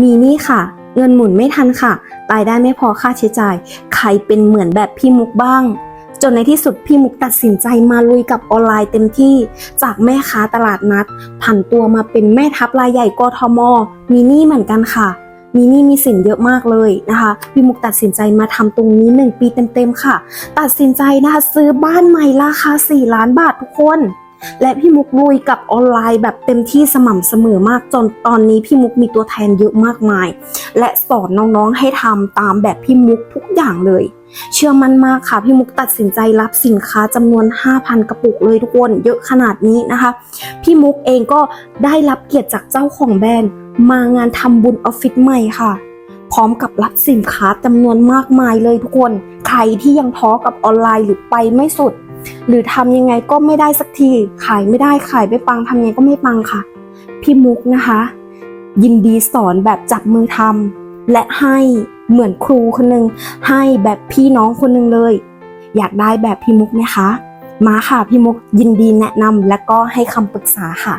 มีนี่ค่ะ เงินหมุนไม่ทันค่ะรายได้ไม่พอค่าใช้จ่าย ใครเป็นเหมือนแบบพี่มุกบ้าง จนในที่สุดพี่มุกตัดสินใจมาลุยกับออนไลน์เต็มที่ จากแม่ค้าตลาดนัดผันตัวมาเป็นแม่ทัพรายใหญ่กทม มีนี้เหมือนกันค่ะมีหนี้มีสินเยอะมากเลยนะคะพี่มุกตัดสินใจมาทำตรงนี้ 1 ปีเต็มๆค่ะ ตัดสินใจนะคะซื้อบ้านใหม่ราคา 4 ล้านบาททุกคน และพี่มุกลุยกับออนไลน์แบบเต็มที่สม่ำเสมอมากจนตอนนี้พี่มุกมีตัวแทนเยอะมากมาย และสอนน้องๆให้ทำตามแบบพี่มุกทุกอย่างเลย เชื่อมั่นมากค่ะ พี่มุกตัดสินใจรับสินค้าจำนวน 5,000 กระปุกเลยทุกคนเยอะขนาดนี้นะคะ พี่มุกเองก็ได้รับเกียรติจากเจ้าของแบรนด์มางานทำบุญออฟฟิศใหม่ค่ะ พร้อมกับรับสินค้าจำนวนมากมายเลยทุกคน ใครที่ยังท้อกับออนไลน์หรือไปไม่สุด หรือทำยังไงก็ไม่ได้สักที ขายไม่ได้ขายไม่ปังทำยังไงก็ไม่ปังค่ะ พี่มุกนะคะ ยินดีสอนแบบจับมือทำและให้เหมือนครูคนหนึ่งให้แบบพี่น้องคนหนึ่งเลย อยากได้แบบพี่มุกไหมคะ มาค่ะพี่มุกยินดีแนะนำและก็ให้คำปรึกษาค่ะ